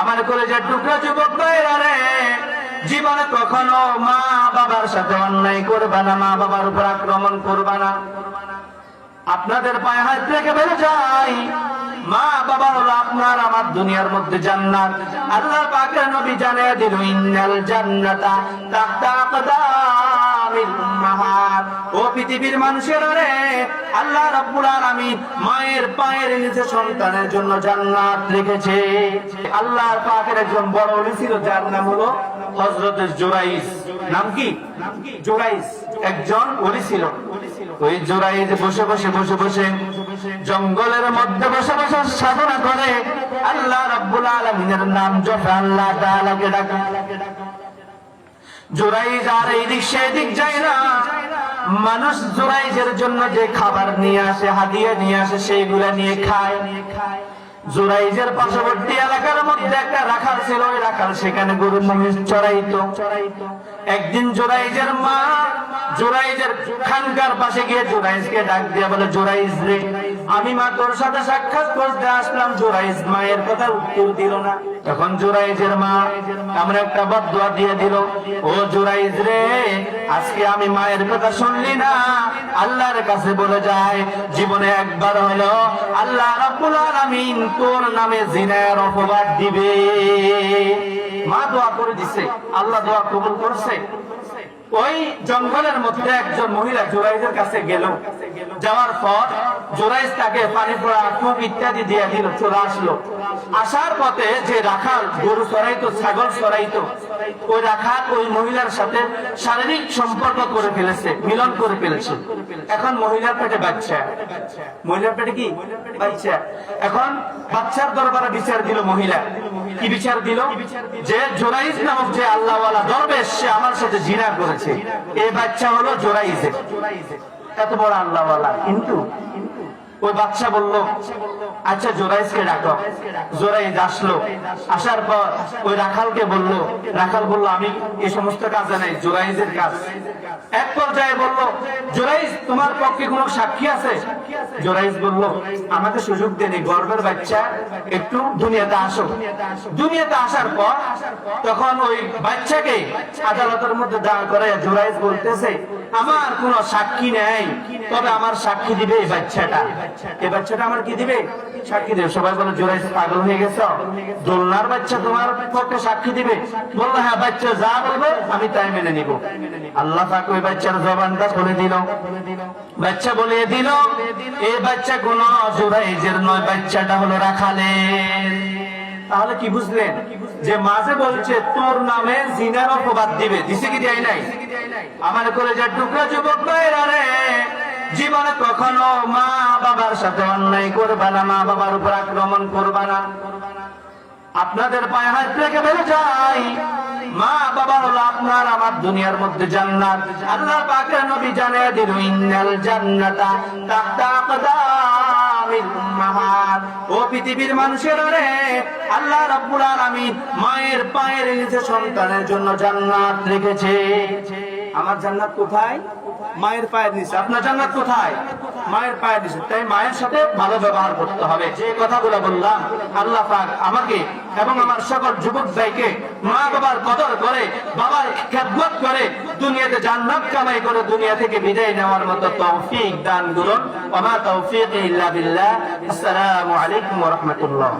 আমার কলেজের টুকরা যুবক ভাইরা রে, জীবনে কখনো মা বাবার সাথে অন্যায় করবা না, মা বাবার উপর আক্রমণ করবা না। আপনাদের পায়ে হাত রেখে বেড়ে যাই, মা বাবা হলো আপনার, আমার দুনিয়ার মধ্যে জান্নাত। আল্লাহ পাকের নবী জানিয়ে দিল, ইন্নাল জান্নাতা তাহতা একজন ওই বসে বসে বসে বসে জঙ্গলের মধ্যে বসে বসে সাধনা করে। আল্লাহ রাব্বুল আলামিনের নাম জপে আল্লাহ ডাকে জোরাইজ আর সেদিক মানুষ জোরাইজের জন্য যে খাবার নিয়ে আসে, হাদিয়া নিয়ে আসে, সেইগুলা নিয়ে খায়। জোরাইজের পার্শ্ববর্তী এলাকার মধ্যে একটা রাখাল ছিল, ওই রাখাল সেখানে গরু, মহিষ চড়াইতো। একদিন জোরাইজের মা, জোরাইজের খানকার পাশে গিয়ে জোরাইজকে ডাক দিয়ে বলে, জোরাইজ রে আমি মা তোর সাথে সাক্ষাৎ করতে আসলাম, জোরাইজ মায়ের কথা উত্তর দিল না। তখন জোরাইজের মা আমরা একটা বদুয়া দিয়ে দিল, ও জোরাইজ রে, আজকে আমি মায়ের কথা শুনলি না? আল্লাহর কাছে বলে যায়, জীবনে একবার হলো আল্লাহ রাব্বুল আলামিন তোর নামে জিনার অপবাদ দিবে। মা দোয়া করে দিছে, আল্লাহ দোয়া কবুল করছে। ওই জঙ্গলের মধ্যে একজন মহিলা জোরাইজের কাছে গেল। যাওয়ার পর জোরাইজ তাকে পানি পড়া ইত্যাদি দিয়ে দিল, চলে আসলো। আসার পথে যে রাখাল, গরু ছাগল ওই রাখাল, ওই মহিলার সাথে শারীরিক সম্পর্ক করে ফেলেছে, মিলন করে ফেলেছে। এখন মহিলার পেটে বাচ্চা। মহিলার পেটে কি? বাচ্চা। এখন বাচ্চার দরবারে বিচার দিল মহিলা। কি বিচার দিল? যে জোরাইজ নামক যে আল্লাহওয়ালা দরবেশ, সে আমার সাথে জিনা করেছে। এই বাচ্চা হলো জোরাইজের এত বড় আল্লাহওয়ালা। কিন্তু ওই বাচ্চা বলল আচ্ছা জোরাইজকে ডাকো। জোরাইজ আসলো। আসার পর ওই রাখালকে বলল, রাখাল বলল, আমি এই সমস্ত কাজে নাই জোরাইজের কাজ। এক পর্যায়ে বলল জোরাইজ তোমার পক্ষে কোনো সাক্ষী আছে? জোরাইজ বলল, আমাকে সুযোগ দেনি গর্বের বাচ্চা, একটু দুনিয়াতে আসো। দুনিয়াতে আসার পর তখন ওই বাচ্চাকে আদালতের মধ্যে দাঁড় করে জোরাইজ বলতেছে আমার কোনো সাক্ষী নেই। তবে আমার সাক্ষী দিবে এই বাচ্চাটা। এই বাচ্চাটা আমার কি দিবে? সাক্ষী দেবে। সবাই বলে জোরাইজ পাগল হয়ে গেছ? দোলনার বাচ্চা তোমার পক্ষে সাক্ষী দিবে। বলল হ্যাঁ বাচ্চা যা বলবে, আমি তাই মেনে নিব। আল্লাহ ওই বাচ্চার জবানটা খুলে দিল। বাচ্চা বলে দিল এই বাচ্চা কোন জোরাইজের নয়, বাচ্চাটা হলো রাখালের। তাহলে কি বুঝলেন? যে মাঝে বলছে, তোর নামে জিনার অপবাদ দিবে। দিছে কি দেয় নাই? আমার কলেজের টুকরা যুবক রে, জীবনে কখনো মা বাবার সাথে অন্যায় করবা না, মা বাবার উপর আক্রমণ করবা না। আপনাদের পায়ে হাত রেখে বেড়ে যাই। মা বাবা হলো আপনার, আমার দুনিয়ার মধ্যে জান্নাত। আল্লাহ পাকের নবী জানিয়ে দিল, ইন্নাল জান্নাতা তাহতা আকদামিল উম্মাহাত। ও পৃথিবীর মানুষের রে, আল্লাহ রাব্বুল আলামিন মায়ের পায়ের নিচে সন্তানের জন্য জান্নাত রেখেছে। আমার জান্নাত কোথায়? মায়ের পায়ের নিচে। আপনার জান্নাত কোথায়? মায়ের পায়ের নিচে। তাই মায়ের সাথে ভালো ব্যবহার করতে হবে। যে কথাগুলো বললাম, আল্লাহ আমাকে এবং আমার সকল যুবক ভাইকে মা বাবার কদর করে, বাবার খেদমত করে দুনিয়াতে জান্নাত কামাই করে দুনিয়া থেকে বিদায় নেওয়ার মতো তৌফিক দান করুন। ওমা তৌফিক ইল্লা বিল্লাহ। আসসালামু আলাইকুম ওয়া রাহমাতুল্লাহ।